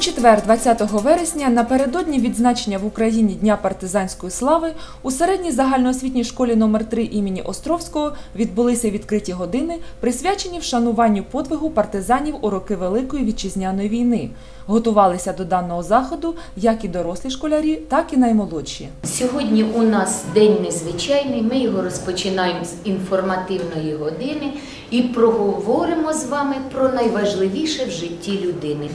Четвер, 20 вересня, напередодні відзначення в Україні Дня партизанської слави у середній загальноосвітній школі номер 3 імені Островського відбулися відкриті години, присвячені вшануванню подвигу партизанів у роки Великої вітчизняної війни. Готувалися до даного заходу як і дорослі школярі, так і наймолодші. Сьогодні у нас день незвичайний. Ми його розпочинаємо з інформативної години і проговоримо з вами про найважливіше в житті людини.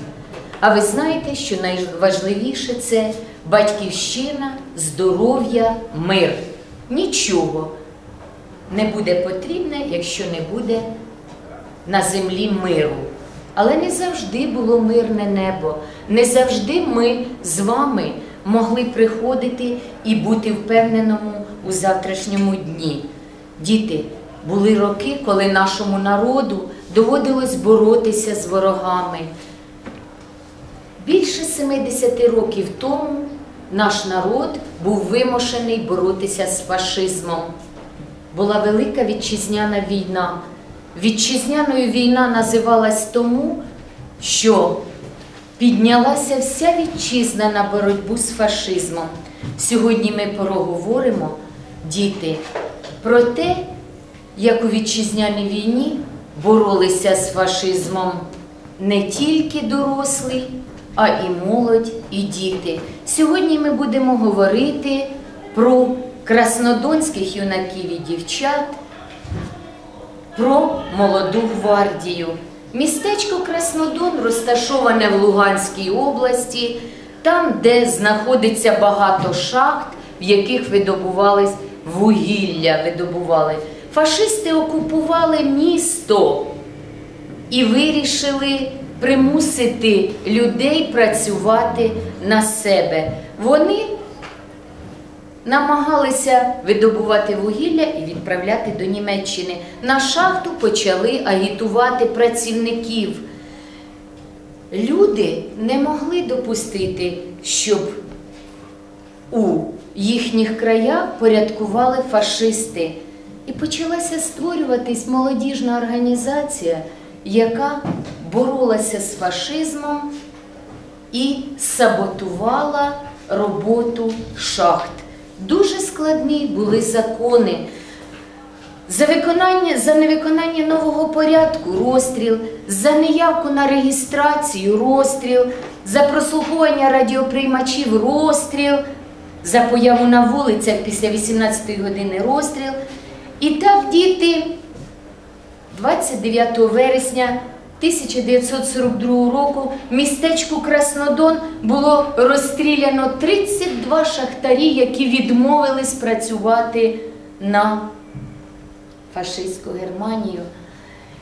А ви знаєте, що найважливіше це батьківщина, здоров'я, мир. Нічого не буде потрібне, якщо не буде на землі миру. Але не завжди було мирне небо, не завжди ми з вами могли приходити і бути впевненому у завтрашньому дні. Діти, були роки, коли нашому народу доводилось боротися з ворогами. Більше 70 років тому наш народ був вимушений боротися з фашизмом. Була велика вітчизняна війна. Вітчизняною війна називалась тому, що піднялася вся вітчизна на боротьбу з фашизмом. Сьогодні ми проговоримо, діти, про те, як у вітчизняній війні боролися з фашизмом не тільки дорослі, а і молодь, і діти. Сьогодні ми будемо говорити про краснодонських юнаків і дівчат, про молоду гвардію. Містечко Краснодон розташоване в Луганській області, там, де знаходиться багато шахт, в яких видобувались вугілля. Видобували. Фашисти окупували місто і вирішили примусити людей працювати на себе. Вони намагалися видобувати вугілля і відправляти до Німеччини. На шахту почали агітувати працівників. Люди не могли допустити, щоб у їхніх краях порядкували фашисти. І почалася створюватись молодіжна організація, яка боролася з фашизмом і саботувала роботу шахт. Дуже складні були закони. За виконання, за невиконання нового порядку розстріл, за неявку на реєстрацію розстріл, за прослуховування радіоприймачів розстріл, за появу на вулицях після 18 години розстріл. І так діти 29 вересня 1942 року в містечку Краснодон було розстріляно 32 шахтарі, які відмовились працювати на фашистську Германію.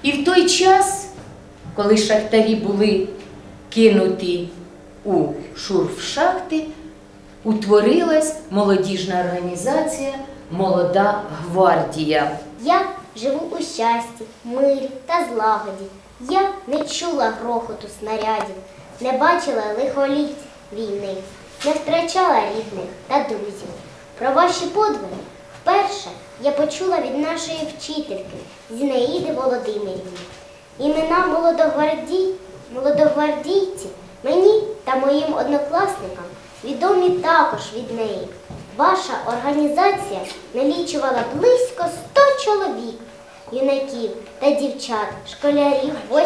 І в той час, коли шахтарі були кинуті у шурфшахти, утворилась молодіжна організація Молода гвардія. Я живу у щасті, мирі та злагоді. Я не чула грохоту снарядів, не бачила лихоліть війни, не втрачала рідних та друзів. Про ваші подвиги вперше я почула від нашої вчительки Зінаїди Володимирівни. Імена молодогвардій, молодогвардійці мені та моїм однокласникам відомі також від неї. Ваша організація налічувала близько 100 чоловік, юнаків та дівчат, школярів 8-9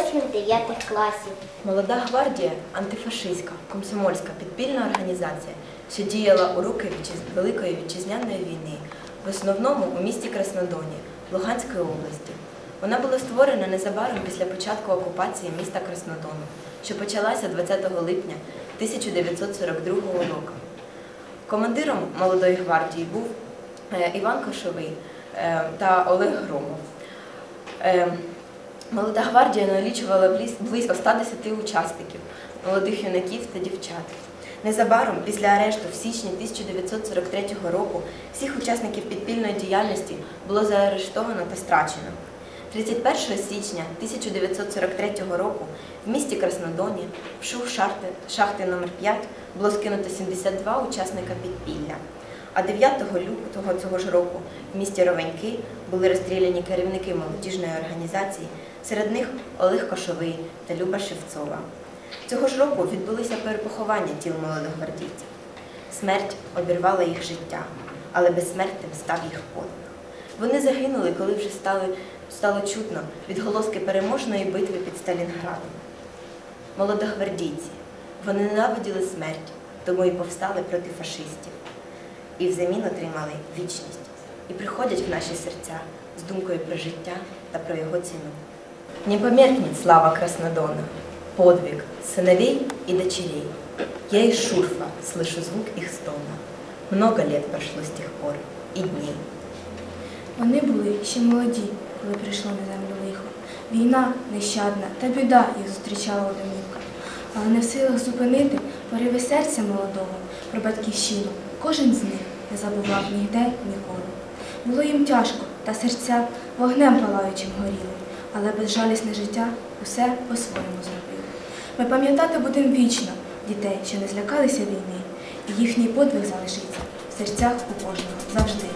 класів. Молода гвардія антифашистська, комсомольська підпільна організація, що діяла у роки Великої вітчизняної війни, в основному у місті Краснодоні, Луганської області. Вона була створена незабаром після початку окупації міста Краснодону, що почалася 20 липня 1942 року. Командиром молодої гвардії був е, Іван Кошовий е, та Олег Громов. Е, Молода гвардія налічувала близько 110 учасників, молодих юнаків та дівчат. Незабаром, після арешту в січні 1943 року, всіх учасників підпільної діяльності було заарештовано та страчено. 31 січня 1943 року в місті Краснодоні в шахти, шахти номер 5 було скинуто 72 учасника підпілля. А 9 лютого цього ж року в місті Ровеньки були розстріляні керівники молодіжної організації, серед них Олег Кошовий та Люба Шевцова. Цього ж року відбулися перепоховання тіл молодогвардійців. Смерть обірвала їх життя, але безсмертним став їх подвиг. Вони загинули, коли вже стали, стало чутно відголоски переможної битви під Сталінградом. Молодогвардійці, вони ненавиділи смерть, тому і повстали проти фашистів. І взамін отримали вічність. І приходять в наші серця з думкою про життя та про його ціну. Не померкнет слава Краснодона, подвиг сыновей и дочерей. Я из шурфа слышу звук их стона. Много лет прошло с тех пор и дней. Вони були ще молоді, коли прийшло на землю лихо. Війна нещадна та біда їх зустрічала у. Але не в силах зупинити пориви серця молодого про батьківщину. Кожен з них не забував ніде ніколи. Було їм тяжко, та серця вогнем палаючим горіли, але безжалісне життя усе по-своєму зробило. Ми пам'ятати будемо вічно дітей, що не злякалися війни, і їхній подвиг залишиться в серцях у кожного завжди.